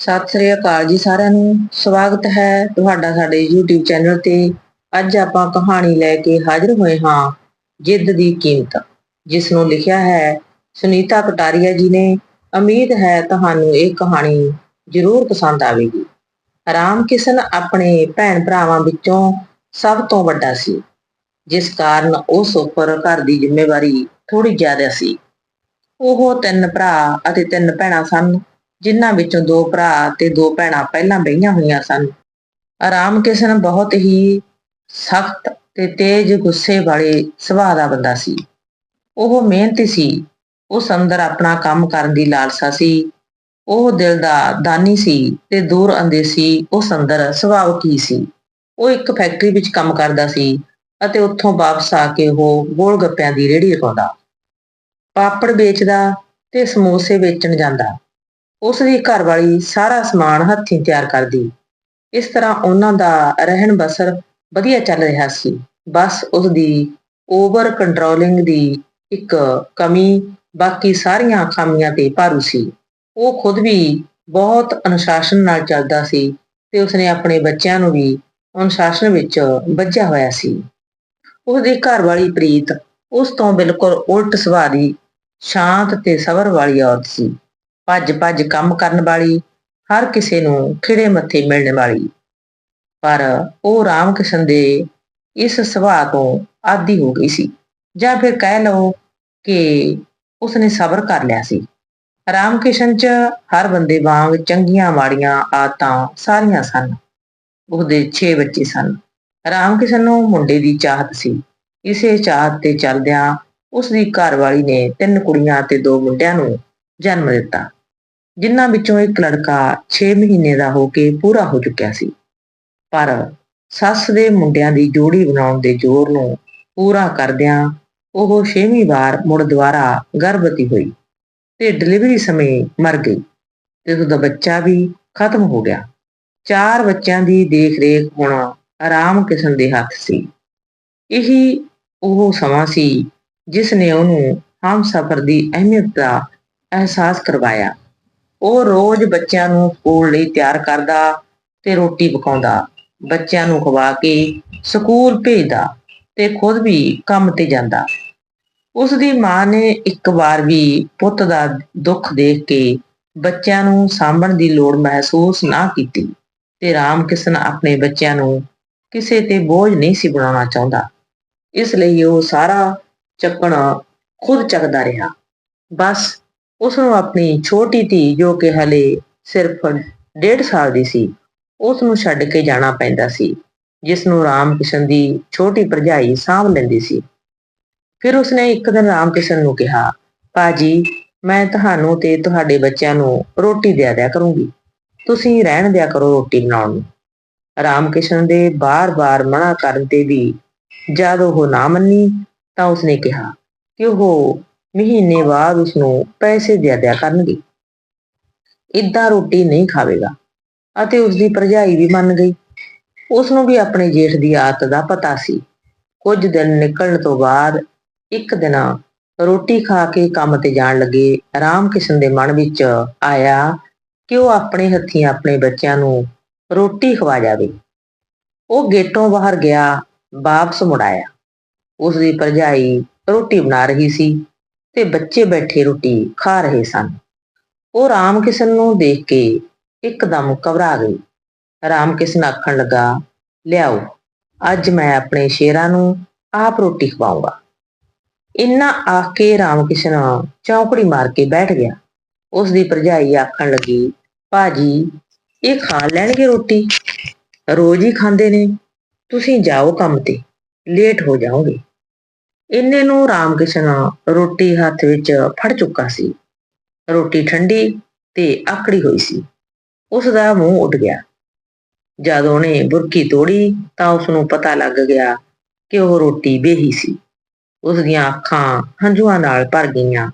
ਸਤਿ ਸ੍ਰੀ ਅਕਾਲ ਜੀ ਸਾਰਿਆਂ ਨੂੰ। ਸਵਾਗਤ ਹੈ ਤੁਹਾਡਾ ਸਾਡੇ YouTube ਚੈਨਲ ਤੇ। ਅੱਜ ਆਪਾਂ ਕਹਾਣੀ ਲੈ ਕੇ ਹਾਜ਼ਰ ਹੋਏ ਹਾਂ, ਜਿੱਦ ਦੀ ਕੀਮਤ, ਜਿਸ ਨੂੰ ਲਿਖਿਆ ਹੈ, ਸੁਨੀਤਾ ਕਟਾਰੀਆ ਜੀ ਨੇ। ਉਮੀਦ ਹੈ ਤੁਹਾਨੂੰ ਇਹ ਕਹਾਣੀ ਜ਼ਰੂਰ ਪਸੰਦ ਆਵੇਗੀ। ਰਾਮ ਕਿਸ਼ਨ ਆਪਣੇ ਭੈਣ ਭਰਾਵਾਂ ਵਿੱਚੋਂ ਸਭ ਤੋਂ ਵੱਡਾ ਸੀ, ਜਿਸ ਕਾਰਨ ਉਸ ਉੱਪਰ ਘਰ ਦੀ ਜ਼ਿੰਮੇਵਾਰੀ ਥੋੜੀ ਜ਼ਿਆਦਾ ਸੀ। ਉਹ ਤਿੰਨ ਭਰਾ ਅਤੇ ਤਿੰਨ ਭੈਣਾਂ ਸਨ। ਜਿਨ੍ਹਾਂ ਵਿੱਚੋਂ ਦੋ ਭਰਾ ਤੇ ਦੋ ਭੈਣਾਂ ਪਹਿਲਾਂ ਵਿਆਹੀਆਂ ਹੋਈਆਂ ਸਨ। ਆਰਾਮ ਕਿਸ਼ਨ ਬਹੁਤ ਹੀ ਸਖਤ ਤੇ ਤੇਜ਼ ਗੁੱਸੇ ਵਾਲੇ ਸੁਭਾਅ ਦਾ ਬੰਦਾ ਸੀ। ਉਹ ਮਿਹਨਤੀ ਸੀ। ਉਸ ਅੰਦਰ ਆਪਣਾ ਕੰਮ ਕਰਨ ਦੀ ਲਾਲਸਾ ਸੀ। ਉਹ ਦਿਲ ਦਾ ਦਾਨੀ ਸੀ ਤੇ ਦੂਰ ਅੰਦੇਸੀ ਉਸ ਅੰਦਰ ਸੁਭਾਅ ਕੀ ਸੀ। ਉਹ ਇੱਕ ਫੈਕਟਰੀ ਵਿੱਚ ਕੰਮ ਕਰਦਾ ਸੀ ਅਤੇ ਉੱਥੋਂ ਵਾਪਸ ਆ ਕੇ ਉਹ ਗੋਲ ਗੱਪਿਆਂ ਦੀ ਰੇਹੜੀ ਲਗਾਉਂਦਾ ਪਾਪੜ ਵੇਚਦਾ ਤੇ ਸਮੋਸੇ ਵੇਚਣ ਜਾਂਦਾ। ਉਸ ਦੀ ਘਰਵਾਲੀ ਸਾਰਾ ਸਮਾਨ ਹੱਥੀਂ ਤਿਆਰ ਕਰਦੀ। ਇਸ ਤਰ੍ਹਾਂ ਉਹਨਾਂ ਦਾ ਰਹਿਣ ਬਸਰ ਵਧੀਆ ਚੱਲ ਰਿਹਾ ਸੀ। ਬਸ ਉਸ ਦੀ ਓਵਰ ਕੰਟਰੋਲਿੰਗ ਦੀ ਇੱਕ ਕਮੀ ਬਾਕੀ ਸਾਰੀਆਂ ਖਾਮੀਆਂ ਤੇ ਭਾਰੂ ਸੀ। ਉਹ ਖੁਦ ਵੀ ਬਹੁਤ ਅਨੁਸ਼ਾਸਨ ਨਾਲ ਚੱਲਦਾ ਸੀ ਤੇ ਉਸਨੇ ਆਪਣੇ ਬੱਚਿਆਂ ਨੂੰ ਵੀ ਅਨੁਸ਼ਾਸਨ ਵਿੱਚ ਵੱਜਿਆ ਹੋਇਆ ਸੀ। ਉਸ ਦੀ ਘਰਵਾਲੀ ਪ੍ਰੀਤ ਉਸ ਤੋਂ ਬਿਲਕੁਲ ਉਲਟ ਸੁਭਾਅ ਦੀ ਸ਼ਾਂਤ ਤੇ ਸਬਰ ਵਾਲੀ ਔਰਤ ਸੀ। ਭੱਜ ਭੱਜ ਕੰਮ ਕਰਨ ਵਾਲੀ, ਹਰ ਕਿਸੇ ਨੂੰ ਖਿੜੇ ਮੱਥੇ ਮਿਲਣ ਵਾਲੀ। ਪਰ ਉਹ ਰਾਮ ਦੇ ਇਸ ਸੁਭਾਅ ਤੋਂ ਆਦੀ ਹੋ ਗਈ ਸੀ। ਜਾਂ ਫਿਰ ਕਹਿ ਲਓ ਕਿ ਉਸਨੇ ਸਬਰ ਕਰ ਲਿਆ ਸੀ। ਰਾਮ ਚ ਹਰ ਬੰਦੇ ਵਾਂਗ ਚੰਗੀਆਂ ਮਾੜੀਆਂ ਆਦਤਾਂ ਸਾਰੀਆਂ ਸਨ। ਉਹਦੇ 6 ਬੱਚੇ ਸਨ। ਰਾਮ ਨੂੰ ਮੁੰਡੇ ਦੀ ਚਾਹਤ ਸੀ। ਇਸੇ ਚਾਹਤ ਤੇ ਚੱਲਦਿਆਂ ਉਸ ਦੀ ਘਰਵਾਲੀ ਨੇ ਤਿੰਨ ਕੁੜੀਆਂ ਤੇ ਦੋ ਮੁੰਡਿਆਂ ਨੂੰ ਜਨਮ ਦਿੱਤਾ। ਜਿਨ੍ਹਾਂ ਵਿੱਚੋਂ ਇੱਕ ਲੜਕਾ 6 ਮਹੀਨੇ ਦਾ ਹੋ ਕੇ ਪੂਰਾ ਹੋ ਚੁੱਕਿਆ ਸੀ। ਪਰ ਸੱਸ ਦੇ ਮੁੰਡਿਆਂ ਦੀ ਜੋੜੀ ਬਣਾਉਣ ਦੇ ਜ਼ੋਰ ਨੂੰ ਪੂਰਾ ਕਰਦਿਆਂ ਉਹ 6ਵੀਂ ਵਾਰ ਮੁੜ ਦੁਬਾਰਾ ਗਰਭਵਤੀ ਹੋਈ ਤੇ ਡਿਲੀਵਰੀ ਸਮੇਂ ਮਰ ਗਈ। ਤੇ ਉਹਦਾ ਬੱਚਾ ਵੀ ਖਤਮ ਹੋ ਗਿਆ। ਚਾਰ ਬੱਚਿਆਂ ਦੀ ਦੇਖ-ਰੇਖ ਹੁਣ ਆਰਾਮ ਕਿਸਮ ਦੇ ਹੱਥ ਸੀ। ਇਹੀ ਉਹ ਸਮਾਂ ਸੀ ਜਿਸ ਨੇ ਉਹਨੂੰ ਹਮ ਸਫਰ ਦੀ ਅਹਿਮੀਅਤ ਦਾ ਅਹਿਸਾਸ ਕਰਵਾਇਆ। ਉਹ ਰੋਜ਼ ਬੱਚਿਆਂ ਨੂੰ ਸਕੂਲ ਲਈ ਤਿਆਰ ਕਰਦਾ ਤੇ ਰੋਟੀ ਪਕਾਉਂਦਾ। ਬੱਚਿਆਂ ਨੂੰ ਖਵਾ ਕੇ ਸਕੂਲ ਭੇਜਦਾ ਤੇ ਖੁਦ ਵੀ ਕੰਮ ਤੇ ਜਾਂਦਾ। ਉਸ ਦੀ ਮਾਂ ਨੇ ਇੱਕ ਵਾਰ ਵੀ ਪੁੱਤ ਦਾ ਦੁੱਖ ਦੇਖ ਕੇ ਬੱਚਿਆਂ ਨੂੰ ਸਾਂਭਣ ਦੀ ਲੋੜ ਮਹਿਸੂਸ ਨਾ ਕੀਤੀ ਤੇ ਰਾਮ ਆਪਣੇ ਬੱਚਿਆਂ ਨੂੰ ਕਿਸੇ ਤੇ ਬੋਝ ਨਹੀਂ ਸੀ ਬਣਾਉਣਾ ਚਾਹੁੰਦਾ। ਇਸ ਲਈ ਉਹ ਸਾਰਾ ਚੱਕਣਾ ਖੁਦ ਚੱਕਦਾ ਰਿਹਾ। ਬਸ ਉਸ ਨੂੰ ਆਪਣੀ ਛੋਟੀ ਧੀ ਜੋ ਕਿ ਹਲੇ ਸਿਰਫ 1.5 ਸਾਲ ਦੀ ਸੀ ਉਸ ਨੂੰ ਛੱਡ ਕੇ ਜਾਣਾ ਪੈਂਦਾ ਸੀ ਜਿਸ ਨੂੰ ਰਾਮ ਕਿਸ਼ਨ ਦੀ ਛੋਟੀ ਭਰਜਾਈ ਸਾਂਭ ਲੈਂਦੀ ਸੀ। ਫਿਰ ਉਸਨੇ ਇੱਕ ਦਿਨ ਰਾਮ ਕਿਸ਼ਨ ਨੂੰ ਕਿਹਾ ਪਾਜੀ ਮੈਂ ਤੁਹਾਨੂੰ ਤੇ ਤੁਹਾਡੇ ਬੱਚਿਆਂ ਨੂੰ ਰੋਟੀ ਦਿਆ ਦਿਆ ਕਰੂੰਗੀ। ਤੁਸੀਂ ਰਹਿਣ ਦਿਆ ਕਰੋ ਰੋਟੀ ਬਣਾਉਣ ਨੂੰ। ਰਾਮ ਦੇ ਬਾਰ-ਬਾਰ ਮਨਾ ਕਰਨ ਤੇ ਵੀ ਜਦ ਉਹ ਨਾ ਮੰਨੀ, ਤਾਂ ਉਸਨੇ ਕਿਹਾ ਕਿ ਉਹ ਮਹੀਨੇ ਬਾਅਦ ਉਸ ਨੂੰ ਪੈਸੇ ਦੇ ਦਿਆ ਕਰਨਗੇ। ਇਦਾਂ ਰੋਟੀ ਨਹੀਂ ਖਾਵੇਗਾ ਅਤੇ ਉਸ ਦੀ ਭਰਜਾਈ ਵੀ ਮੰਨ ਗਈ। ਉਸ ਨੂੰ ਵੀ ਆਪਣੇ ਜੇਠ ਦੀ ਆਦਤ ਦਾ ਪਤਾ ਸੀ। ਕੁਝ ਦਿਨ ਨਿਕਲਣ ਤੋਂ ਬਾਅਦ ਇੱਕ ਦਿਨ ਰੋਟੀ ਖਾ ਕੇ ਕੰਮ ਤੇ ਜਾਣ ਲੱਗੇ। ਰਾਮ ਕਿਸ਼ਨ ਦੇ ਮਨ ਵਿੱਚ ਆਇਆ ਕਿ ਉਹ ਆਪਣੇ ਹੱਥੀਂ ਆਪਣੇ ਬੱਚਿਆਂ ਨੂੰ ਰੋਟੀ ਖਵਾ ਜਾਵੇ। ਉਹ ਗੇਟੋਂ ਬਾਹਰ ਗਿਆ, ਵਾਪਸ ਮੁੜ ਆਇਆ। ਉਸ ਦੀ ਭਰਜਾਈ ਰੋਟੀ ਬਣਾ ਰਹੀ ਸੀ। ਤੇ ਬੱਚੇ ਬੈਠੇ ਰੋਟੀ ਖਾ ਰਹੇ ਸਨ। ਉਹ ਰਾਮ ਨੂੰ ਦੇਖ ਕੇ ਇੱਕਦਮ ਘਬਰਾ ਗਈ। ਰਾਮ ਆਖਣ ਲੱਗਾ, ਲਿਆਓ, ਅੱਜ ਮੈਂ ਆਪਣੇ ਸ਼ੇਰਾਂ ਨੂੰ ਆਪ ਰੋਟੀ ਖਵਾਉਂਗਾ ਇੰਨਾ ਆਖ ਕੇ ਰਾਮ ਚੌਂਕੜੀ ਮਾਰ ਕੇ ਬੈਠ ਗਿਆ। ਉਸ ਦੀ ਭਰਜਾਈ ਆਖਣ ਲੱਗੀ, ਭਾਜੀ, ਇਹ ਖਾ ਲੈਣਗੇ ਰੋਟੀ? ਰੋਜ਼ ਹੀ ਖਾਂਦੇ ਨੇ। ਤੁਸੀਂ ਜਾਓ ਕੰਮ ਤੇ, ਲੇਟ ਹੋ ਜਾਓਗੇ। ਇੰਨੇ ਨੂੰ ਰਾਮ ਰੋਟੀ ਹੱਥ ਵਿੱਚ ਫੜ ਚੁੱਕਾ ਸੀ। ਰੋਟੀ ਠੰਡੀ ਤੇ ਆਕੜੀ ਹੋਈ ਸੀ। ਉਸ ਦਾ ਮੂੰਹ ਉੱਡ ਗਿਆ। ਜਦ ਉਹਨੇ ਬੁਰਕੀ ਤੋੜੀ ਤਾਂ ਉਸ ਨੂੰ ਪਤਾ ਲੱਗ ਗਿਆ ਕਿ ਉਹ ਰੋਟੀ ਬੇਹੀ ਸੀ। ਉਸ ਦੀਆਂ ਅੱਖਾਂ ਹੰਝੂਆਂ ਨਾਲ ਭਰ ਗਈਆਂ।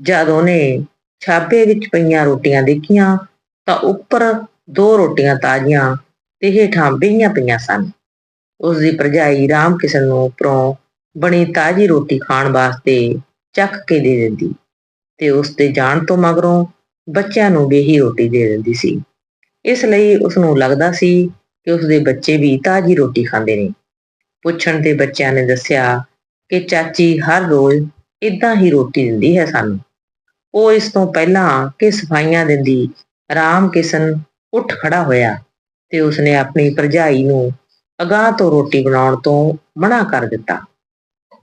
ਜਦ ਉਹਨੇ ਛਾਬੇ ਵਿੱਚ ਪਈਆਂ ਰੋਟੀਆਂ ਦੇਖੀਆਂ ਤਾਂ ਉੱਪਰ ਦੋ ਰੋਟੀਆਂ ਤਾਜ਼ੀਆਂ ਤੇ ਹੇਠਾਂ ਬੇਹੀਆਂ ਪਈਆਂ ਸਨ। ਉਸ ਦੀ ਭਰਜਾਈ ਰਾਮ ਨੂੰ ਉੱਪਰੋਂ ਬਣੀ ਤਾਜ਼ੀ ਰੋਟੀ ਖਾਣ ਵਾਸਤੇ ਚੱਕ ਕੇ ਦੇ ਦਿੰਦੀ ਤੇ ਉਸ ਦੇ ਜਾਣ ਤੋਂ ਮਗਰੋਂ ਬੱਚਿਆਂ ਨੂੰ ਬੇਹੀ ਰੋਟੀ ਦੇ ਦਿੰਦੀ ਸੀ। ਇਸ ਲਈ ਉਸ ਨੂੰ ਲੱਗਦਾ ਸੀ ਕਿ ਉਸ ਦੇ ਬੱਚੇ ਵੀ ਤਾਜ਼ੀ ਰੋਟੀ ਖਾਂਦੇ ਨੇ। ਪੁੱਛਣ ਤੇ ਬੱਚਿਆਂ ਨੇ ਦੱਸਿਆ ਕਿ ਚਾਚੀ ਹਰ ਰੋਜ਼ ਇਦਾਂ ਹੀ ਰੋਟੀ ਦਿੰਦੀ ਹੈ ਸਾਨੂੰ। ਉਹ ਇਸ ਤੋਂ ਪਹਿਲਾਂ ਕਿ ਸਫਾਈਆਂ ਦਿੰਦੀ ਰਾਮ ਕਿਸ਼ਨ ਉੱਠ ਖੜਾ ਹੋਇਆ ਤੇ ਉਸਨੇ ਆਪਣੀ ਭਰਜਾਈ ਨੂੰ ਅਗਾਹ ਤੋਂ ਰੋਟੀ ਬਣਾਉਣ ਤੋਂ ਮਨਾ ਕਰ ਦਿੱਤਾ।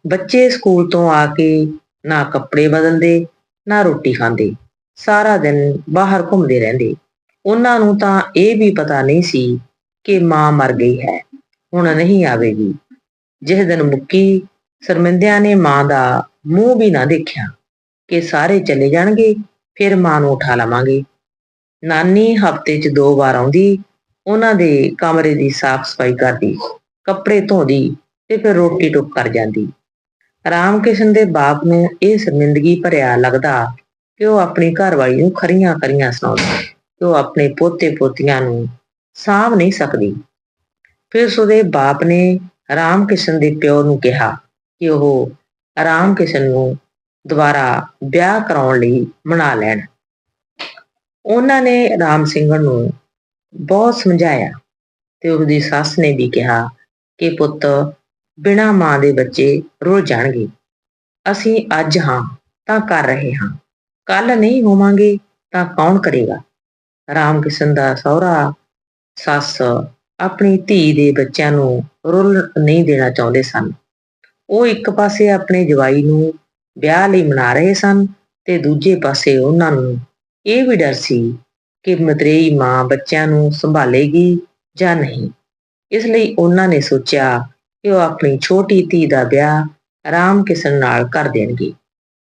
ਬੱਚੇ ਸਕੂਲ ਤੋਂ ਆ ਕੇ ਨਾ ਕੱਪੜੇ ਬਦਲਦੇ, ਨਾ ਰੋਟੀ ਖਾਂਦੇ। ਸਾਰਾ ਦਿਨ ਬਾਹਰ ਘੁੰਮਦੇ ਰਹਿੰਦੇ। ਉਹਨਾਂ ਨੂੰ ਤਾਂ ਇਹ ਵੀ ਪਤਾ ਨਹੀਂ ਸੀ ਕਿ ਮਾਂ ਮਰ ਗਈ ਹੈ। ਹੁਣ ਨਹੀਂ ਆਵੇਗੀ। ਜਿਸ ਦਿਨ ਮੁੱਕੀ, ਸ਼ਰਮਿੰਦਿਆਂ ਨੇ ਮਾਂ ਦਾ ਮੂੰਹ ਵੀ ਨਾ ਦੇਖਿਆ ਕਿ ਸਾਰੇ ਚਲੇ ਜਾਣਗੇ, ਫਿਰ ਮਾਂ ਨੂੰ ਉਠਾ ਲਵਾਂਗੇ। ਨਾਨੀ ਹਫ਼ਤੇ 'ਚ ਦੋ ਵਾਰ ਆਉਂਦੀ, ਉਹਨਾਂ ਦੇ ਕਮਰੇ ਦੀ ਸਾਫ਼ ਸਫ਼ਾਈ ਕਰਦੀ, ਕੱਪੜੇ ਧੋਂਦੀ ਤੇ ਫਿਰ ਰੋਟੀ ਟੁੱਕ ਕਰ ਜਾਂਦੀ। ਰਾਮ ਕਿਸ਼ਨ ਦੇ ਬਾਪ ਨੂੰ ਇਹ ਸ਼ਰਮਿੰਦਗੀ ਭਰਿਆ ਲੱਗਦਾ ਕਿ ਉਹ ਆਪਣੀ ਘਰਵਾਲੀ ਨੂੰ ਖਰੀਆਂ ਖਰੀਆਂ ਸੁਣਾਉਂਦਾ ਕਿ ਉਹ ਆਪਣੇ ਪੋਤੇ ਪੋਤੀਆਂ ਨੂੰ ਸਾਂਭ ਨਹੀਂ ਸਕਦੀ। ਫਿਰ ਉਸਦੇ ਬਾਪ ਨੇ ਰਾਮ ਕਿਸ਼ਨ ਦੇ ਪਿਓ ਨੂੰ ਕਿਹਾ ਕਿ ਉਹ ਰਾਮ ਨੂੰ ਦੁਬਾਰਾ ਵਿਆਹ ਕਰਾਉਣ ਲਈ ਮਨਾ ਲੈਣ। ਉਹਨਾਂ ਨੇ ਰਾਮ ਸਿੰਘ ਨੂੰ ਬਹੁਤ ਸਮਝਾਇਆ ਤੇ ਉਹਦੀ ਸੱਸ ਨੇ ਵੀ ਕਿਹਾ ਕਿ ਪੁੱਤ ਬਿਨਾ ਮਾਂ ਦੇ ਬੱਚੇ ਰੁੱਲ ਜਾਣਗੇ। ਅਸੀਂ ਅੱਜ ਹਾਂ, ਤਾਂ ਕਰ ਰਹੇ ਹਾਂ। ਕੱਲ ਨਹੀਂ ਹੋਵਾਂਗੇ, ਤਾਂ ਕੌਣ ਕਰੇਗਾ? ਰਾਮ ਕਿਸ਼ਨ ਦਾ ਸਹੁਰਾ, ਸੱਸ ਆਪਣੀ ਧੀ ਦੇ ਬੱਚਿਆਂ ਨੂੰ ਰੁੱਲ ਨਹੀਂ ਦੇਣਾ ਚਾਹੁੰਦੇ ਸਨ। ਉਹ ਇੱਕ ਪਾਸੇ ਆਪਣੇ ਜਵਾਈ ਨੂੰ ਵਿਆਹ ਲਈ ਮਨਾ ਰਹੇ ਸਨ ਤੇ ਦੂਜੇ ਪਾਸੇ ਉਹਨਾਂ ਨੂੰ ਇਹ ਵੀ ਡਰ ਸੀ ਕਿ ਮਤਰੇਈ ਮਾਂ ਬੱਚਿਆਂ ਨੂੰ ਸੰਭਾਲੇਗੀ ਜਾਂ ਨਹੀਂ। ਇਸ ਲਈ ਉਹਨਾਂ ਨੇ ਸੋਚਿਆ ਕਿ ਉਹ ਆਪਣੀ ਛੋਟੀ ਧੀ ਦਾ ਵਿਆਹ ਰਾਮ ਕਿਸ਼ਨ ਨਾਲ ਕਰ ਦੇਣਗੇ,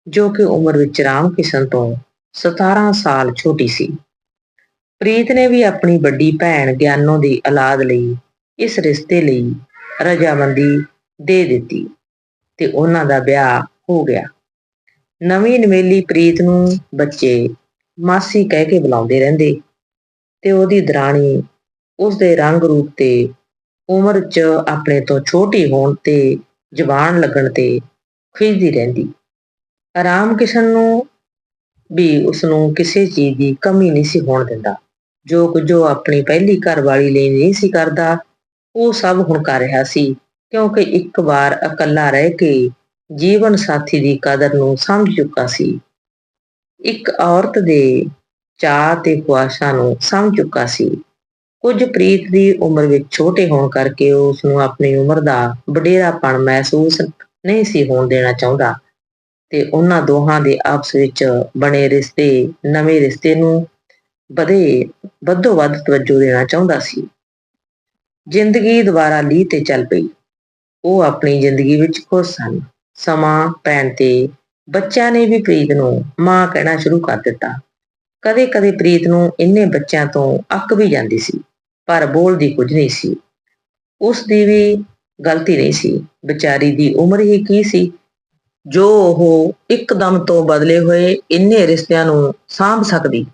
ਜੋ ਕਿ ਉਮਰ ਵਿੱਚ ਰਾਮ ਕਿਸ਼ਨ ਤੋਂ 17 ਸਾਲ ਛੋਟੀ ਸੀ। ਪ੍ਰੀਤ ਨੇ ਵੀ ਆਪਣੀ ਵੱਡੀ ਭੈਣ ਗਿਆਨੋ ਦੀ ਔਲਾਦ ਲਈ ਇਸ ਰਿਸ਼ਤੇ ਲਈ ਰਜਾਮੰਦੀ ਦੇ ਦਿੱਤੀ ਤੇ ਉਹਨਾਂ ਦਾ ਵਿਆਹ ਹੋ ਗਿਆ। ਨਵੀਂ ਨਵੇਲੀ ਪ੍ਰੀਤ ਨੂੰ ਬੱਚੇ ਮਾਸੀ ਕਹਿ ਕੇ ਬੁਲਾਉਂਦੇ ਰਹਿੰਦੇ ਤੇ ਉਹਦੀ ਦਰਾਣੀ ਉਸ ਦੇ ਰੰਗ ਰੂਪ ਤੇ ਉਮਰ 'ਚ ਆਪਣੇ ਤੋਂ ਛੋਟੀ ਹੋਣ ਤੇ ਜਵਾਨ ਲੱਗਣ ਤੇ ਖਿਜਦੀ ਰਹਿੰਦੀ। ਆਰਾਮ ਕਿਸ਼ਨ ਨੂੰ ਵੀ ਉਸ ਨੂੰ ਕਿਸੇ ਚੀਜ਼ ਦੀ ਕਮੀ ਨਹੀਂ ਸੀ ਹੋਣ ਦਿੰਦਾ। ਜੋ ਕੁਝ ਉਹ ਆਪਣੀ ਪਹਿਲੀ ਘਰਵਾਲੀ ਲਈ ਨਹੀਂ ਸੀ ਕਰਦਾ, ਉਹ ਸਭ ਹੁਣ ਕਰ ਰਿਹਾ ਸੀ, ਕਿਉਂਕਿ ਇੱਕ ਵਾਰ ਇਕੱਲਾ ਰਹਿ ਕੇ ਜੀਵਨ ਸਾਥੀ ਦੀ ਕਦਰ ਨੂੰ ਸਮਝ ਚੁੱਕਾ ਸੀ। ਇੱਕ ਔਰਤ ਦੇ ਚਾਹ ਤੇ ਖੁਆਸ਼ਾਂ ਨੂੰ ਸਮਝ ਚੁੱਕਾ ਸੀ। ਕੁਝ ਪ੍ਰੀਤ ਦੀ ਉਮਰ ਵਿੱਚ ਛੋਟੇ ਹੋਣ ਕਰਕੇ ਉਹ ਉਸ ਨੂੰ ਆਪਣੀ ਉਮਰ ਦਾ ਵਡੇਰਾਪਣ ਮਹਿਸੂਸ ਨਹੀਂ ਸੀ ਹੋਣ ਦੇਣਾ ਚਾਹੁੰਦਾ ਤੇ ਉਹਨਾਂ ਦੋਹਾਂ ਦੇ ਆਪਸ ਵਿੱਚ ਬਣੇ ਰਿਸ਼ਤੇ, ਨਵੇਂ ਰਿਸ਼ਤੇ ਨੂੰ ਵਧੇ ਵੱਧੋ ਵੱਧ ਤਵੱਜੋ ਦੇਣਾ ਚਾਹੁੰਦਾ ਸੀ। ਜ਼ਿੰਦਗੀ ਦੁਬਾਰਾ ਲੀਹ ਤੇ ਚੱਲ ਪਈ। ਉਹ ਆਪਣੀ ਜ਼ਿੰਦਗੀ ਵਿੱਚ ਖੁਸ਼ ਸਨ। ਸਮਾਂ ਪੈਣ ਤੇ ਬੱਚਿਆਂ ਨੇ ਵੀ ਪ੍ਰੀਤ ਨੂੰ ਮਾਂ ਕਹਿਣਾ ਸ਼ੁਰੂ ਕਰ ਦਿੱਤਾ। ਕਦੇ-ਕਦੇ ਪ੍ਰੀਤ ਨੂੰ ਇੰਨੇ ਬੱਚਿਆਂ ਤੋਂ ਅੱਕ ਵੀ ਜਾਂਦੀ ਸੀ। ਪਰ ਬੋਲਦੀ ਕੁਝ ਨਹੀਂ ਸੀ। ਉਸ ਦੀ ਵੀ ਗਲਤੀ ਨਹੀਂ ਸੀ। ਵਿਚਾਰੀ ਦੀ ਉਮਰ ਹੀ ਕੀ ਸੀ? ਜੋ ਉਹ ਇੱਕਦਮ ਤੋਂ ਬਦਲੇ ਹੋਏ ਇੰਨੇ ਰਿਸ਼ਤਿਆਂ ਨੂੰ ਸਾਂਭ ਸਕਦੀ,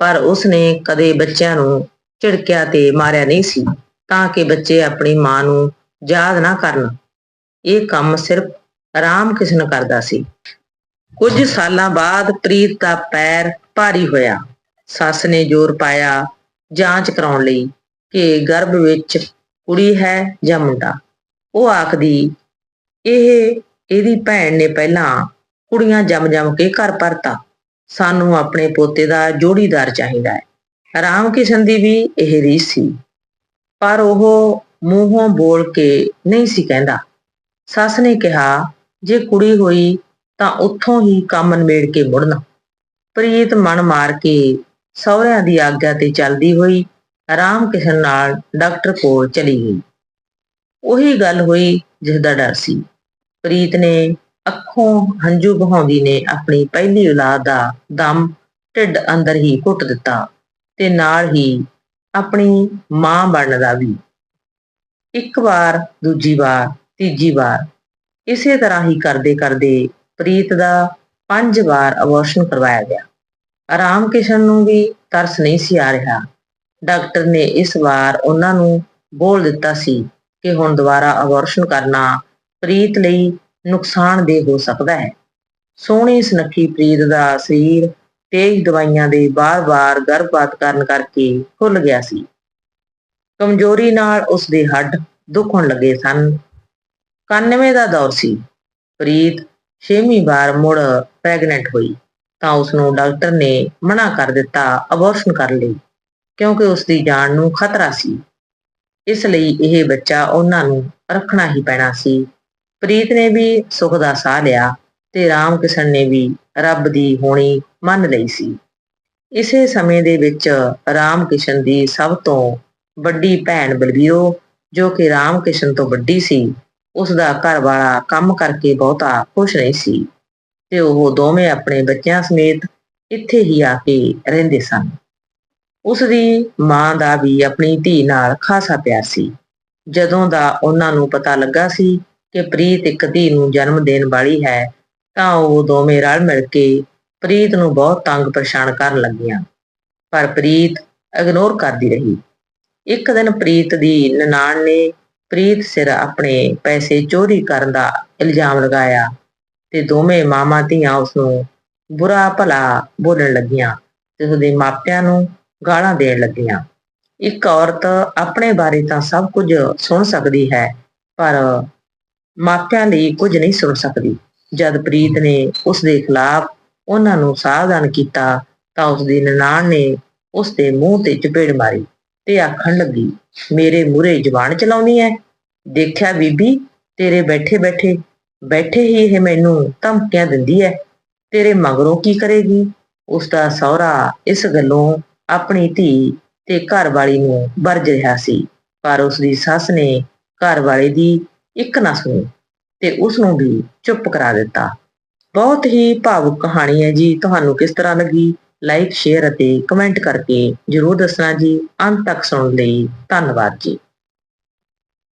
ਪਰ ਉਸ ਨੇ ਕਦੇ ਬੱਚਿਆਂ ਨੂੰ ਝਿੜਕਿਆ ਤੇ ਮਾਰਿਆ ਨਹੀਂ ਸੀ, ਤਾਂ ਕਿ ਬੱਚੇ ਆਪਣੀ ਮਾਂ ਨੂੰ ਯਾਦ ਨਾ ਕਰਨ। ਇਹ ਕੰਮ ਸਿਰਫ ਆਰਾਮ ਕਿਸ਼ਨ ਕਰਦਾ ਸੀ। ਕੁਝ ਸਾਲਾਂ ਬਾਅਦ ਪ੍ਰੀਤ ਦਾ ਪੈਰ ਭਾਰੀ ਹੋਇਆ। ਸੱਸ ਨੇ ਜ਼ੋਰ ਪਾਇਆ ਜਾਂਚ ਕਰਾਉਣ ਲਈ। ਕਿ ਗਰਭ ਵਿੱਚ ਕੁੜੀ ਹੈ ਜਾਂ ਮੁੰਡਾ? ਉਹ ਆਖਦੀ, ਇਹ ਇਹਦੀ ਭੈਣ ਨੇ ਪਹਿਲਾਂ ਕੁੜੀਆਂ ਜੰਮ-ਜੰਮ ਕੇ ਘਰ ਭਰਤਾ ਸਾਨੂੰ ਆਪਣੇ ਪੋਤੇ ਦਾ ਜੋੜੀਦਾਰ ਚਾਹੀਦਾ ਹੈ। ਰਾਮ ਕਿਸ਼ਨ ਦੀ ਵੀ ਇਹ ਰੀਸ ਸੀ। ਪਰ ਉਹ ਮੂੰਹੋਂ ਬੋਲ ਕੇ ਨਹੀਂ ਸੀ ਕਹਿੰਦਾ। ਸੱਸ ਨੇ ਕਿਹਾ, ਜੇ ਕੁੜੀ ਹੋਈ ਤਾਂ ਉੱਥੋਂ ਹੀ ਕੰਮ ਨਿਬੇੜ ਕੇ ਮੁੜਨਾ। ਪ੍ਰੀਤ ਮਨ ਮਾਰ ਕੇ ਸਹੁਰਿਆਂ ਦੀ ਆਗਿਆ ਤੇ ਚੱਲਦੀ ਹੋਈ ਰਾਮ ਕਿਸ਼ਨ ਨਾਲ ਡਾਕਟਰ ਕੋਲ ਚਲੀ ਗਈ। ਉਹੀ ਗੱਲ ਹੋਈ ਜਿਸ ਦਾ ਡਰ ਸੀ। ਪ੍ਰੀਤ ਨੇ ਅੱਖੋਂ ਹੰਝੂ ਬਹਾਉਂਦੀ ਨੇ ਆਪਣੀ ਪਹਿਲੀ ਔਲਾਦ ਦਾ ਦਮ ਢਿੱਡ ਅੰਦਰ ਹੀ ਘੁੱਟ ਦਿੱਤਾ ਤੇ ਨਾਲ ਹੀ ਆਪਣੀ ਮਾਂ ਬਣਨ ਦਾ ਵੀ। ਇੱਕ ਵਾਰ, ਦੂਜੀ ਵਾਰ, ਤੀਜੀ ਵਾਰ, ਇਸੇ ਤਰ੍ਹਾਂ ਹੀ ਕਰਦੇ ਕਰਦੇ ਪ੍ਰੀਤ ਦਾ ਪੰਜ ਵਾਰ ਅਬੋਰਸ਼ਨ ਕਰਵਾਇਆ ਗਿਆ। ਆਰਾਮ ਕਿਸ਼ਨ ਨੂੰ ਵੀ ਤਰਸ ਨਹੀਂ ਸੀ ਆ ਰਿਹਾ। ਡਾਕਟਰ ਨੇ ਇਸ ਵਾਰ ਉਹਨਾਂ ਨੂੰ ਬੋਲ ਦਿੱਤਾ ਸੀ ਕਿ ਹੁਣ ਦੁਬਾਰਾ ਅਬੋਰਸ਼ਨ ਕਰਨਾ ਪ੍ਰੀਤ ਲਈ ਨੁਕਸਾਨਦੇਹ ਹੋ ਸਕਦਾ ਹੈ। ਸੋਹਣੀ ਸੁਨੱਖੀ ਪ੍ਰੀਤ ਦਾ ਸਰੀਰ ਤੇਜ਼ ਦਵਾਈਆਂ ਦੇ ਬਾਰ-ਬਾਰ ਗਰਭਪਾਤ ਕਰਨ ਕਰਕੇ ਫੁੱਲ ਗਿਆ ਸੀ। ਕਮਜ਼ੋਰੀ ਨਾਲ ਉਸ ਦੇ ਹੱਡ ਦੁਖਣ ਲੱਗੇ ਸਨ। 91 ਦਾ ਦੌਰ ਸੀ। ਪ੍ਰੀਤ ਛੇਵੀਂ ਵਾਰ ਮੁੜ ਪ੍ਰੈਗਨੈਂਟ ਹੋਈ ਤਾਂ ਉਸ ਨੂੰ ਡਾਕਟਰ ਨੇ ਮਨਾ ਕਰ ਦਿੱਤਾ ਅਬੋਰਸ਼ਨ ਕਰਨ ਲਈ। ਕਿਉਂਕਿ ਉਸ ਦੀ ਜਾਨ ਨੂੰ ਖਤਰਾ ਸੀ। ਇਸ ਲਈ ਇਹ ਬੱਚਾ ਉਹਨਾਂ ਨੂੰ ਰੱਖਣਾ ਹੀ ਪੈਣਾ ਸੀ। ਪ੍ਰੀਤ ਨੇ ਵੀ ਸੁਖ ਦਾ ਸਾਹ ਲਿਆ ਤੇ ਰਾਮ ਕਿਸ਼ਨ ਨੇ ਵੀ ਰੱਬ ਦੀ ਹੋਣੀ ਮੰਨ ਲਈ ਸੀ। ਇਸੇ ਸਮੇਂ ਦੇ ਵਿੱਚ ਰਾਮ ਕਿਸ਼ਨ ਦੀ ਸਭ ਤੋਂ ਵੱਡੀ ਭੈਣ ਬਲਬੀਰੋ, ਜੋ ਕਿ ਰਾਮ ਕਿਸ਼ਨ ਤੋਂ ਵੱਡੀ ਸੀ ਉਸ ਦਾ ਘਰ ਵਾਲਾ ਕੰਮ ਕਰਕੇ ਬਹੁਤਾ ਖੁਸ਼ ਨਹੀਂ ਸੀ। ਤੇ ਉਹ ਦੋਵੇਂ ਆਪਣੇ ਬੱਚਿਆਂ ਸਮੇਤ ਇੱਥੇ ਹੀ ਆ ਕੇ ਰਹਿੰਦੇ ਸਨ। ਉਸ ਦੀ ਮਾਂ ਦਾ ਵੀ ਆਪਣੀ ਧੀ ਨਾਲ ਖਾਸਾ ਪਿਆਰ ਸੀ। ਜਦੋਂ ਦਾ ਉਹਨਾਂ ਨੂੰ ਪਤਾ ਲੱਗਾ ਸੀ ਕਿ ਪ੍ਰੀਤ ਇੱਕ ਧੀ ਨੂੰ ਜਨਮ ਦੇਣ ਵਾਲੀ ਹੈ, ਤਾਂ ਉਹ ਦੋਵੇਂ ਰਲ ਮਿਲ ਕੇ ਪ੍ਰੀਤ ਨੂੰ ਬਹੁਤ ਤੰਗ ਪਰੇਸ਼ਾਨ ਕਰਨ ਲੱਗੀਆਂ। ਪਰ ਪ੍ਰੀਤ ਇਗਨੋਰ ਕਰਦੀ ਰਹੀ। ਇੱਕ ਦਿਨ ਪ੍ਰੀਤ ਦੀ ਨਨਾਣ ਨੇ ਪ੍ਰੀਤ ਸਿਰ ਆਪਣੇ ਪੈਸੇ ਚੋਰੀ ਕਰਨ ਦਾ ਇਲਜ਼ਾਮ ਲਗਾਇਆ ਤੇ ਦੋਵੇਂ ਮਾਮਾ ਧੀਆਂ ਉਸ ਨੂੰ ਬੁਰਾ ਭਲਾ ਬੋਲਣ ਲੱਗੀਆਂ ਤੇ ਉਸਦੇ ਮਾਪਿਆਂ ਨੂੰ ਗਾਲਾਂ ਦੇਣ ਲੱਗੀਆਂ। ਇੱਕ ਔਰਤ ਆਪਣੇ ਬਾਰੇ ਤਾਂ ਸਭ ਕੁਝ ਸੁਣ ਸਕਦੀ ਹੈ, ਪਰ ਮਾਪਿਆਂ ਲਈ ਕੁਝ ਨਹੀਂ ਸੁਣ ਸਕਦੀ। ਜਦ ਪ੍ਰੀਤ ਨੇ ਉਸ ਦੇ ਖਿਲਾਫ ਉਹਨਾਂ ਨੂੰ ਸਾਵਧਾਨ ਕੀਤਾ, ਤਾਂ ਉਸ ਦੀ ਨਨਾਣ ਨੇ ਉਸ ਦੇ ਮੂੰਹ ਤੇ ਚਪੇੜ ਮਾਰੀ ਤੇ ਆਖਣ ਲੱਗੀ, ਮੇਰੇ ਮੂਹਰੇ ਜ਼ਬਾਨ ਚਲਾਉਣੀ ਹੈ? ਦੇਖਿਆ ਬੀਬੀ, ਤੇਰੇ ਬੈਠੇ ਬੈਠੇ ਬੈਠੇ ਹੀ ਇਹ ਮੈਨੂੰ ਧਮਕੀਆਂ ਦਿੰਦੀ ਹੈ। ਤੇਰੇ ਮਗਰੋਂ ਕੀ ਕਰੇਗੀ? ਉਸ ਦਾ ਸਹੁਰਾ ਇਸ ਗੱਲੋਂ ਆਪਣੀ ਧੀ ਤੇ ਘਰ ਵਾਲੀ ਨੂੰ ਵਰਜ ਰਿਹਾ ਸੀ, ਪਰ ਉਸ ਦੀ ਸੱਸ ਨੇ ਘਰ ਵਾਲੇ ਦੀ ਇੱਕ ਨਾ ਸੁਣੀ ਤੇ ਉਸ ਨੂੰ ਵੀ ਚੁੱਪ ਕਰਾ ਦਿੱਤਾ। ਬਹੁਤ ਹੀ ਭਾਵੁਕ ਕਹਾਣੀ ਹੈ ਜੀ। ਤੁਹਾਨੂੰ ਕਿਸ ਤਰ੍ਹਾਂ ਲੱਗੀ? ਲਾਈਕ ਸ਼ੇਅਰ ਅਤੇ ਕਮੈਂਟ ਕਰਕੇ ਜਰੂਰ ਦੱਸਣਾ ਜੀ। ਅੰਤ ਤੱਕ ਸੁਣਨ ਲਈ ਧੰਨਵਾਦ ਜੀ।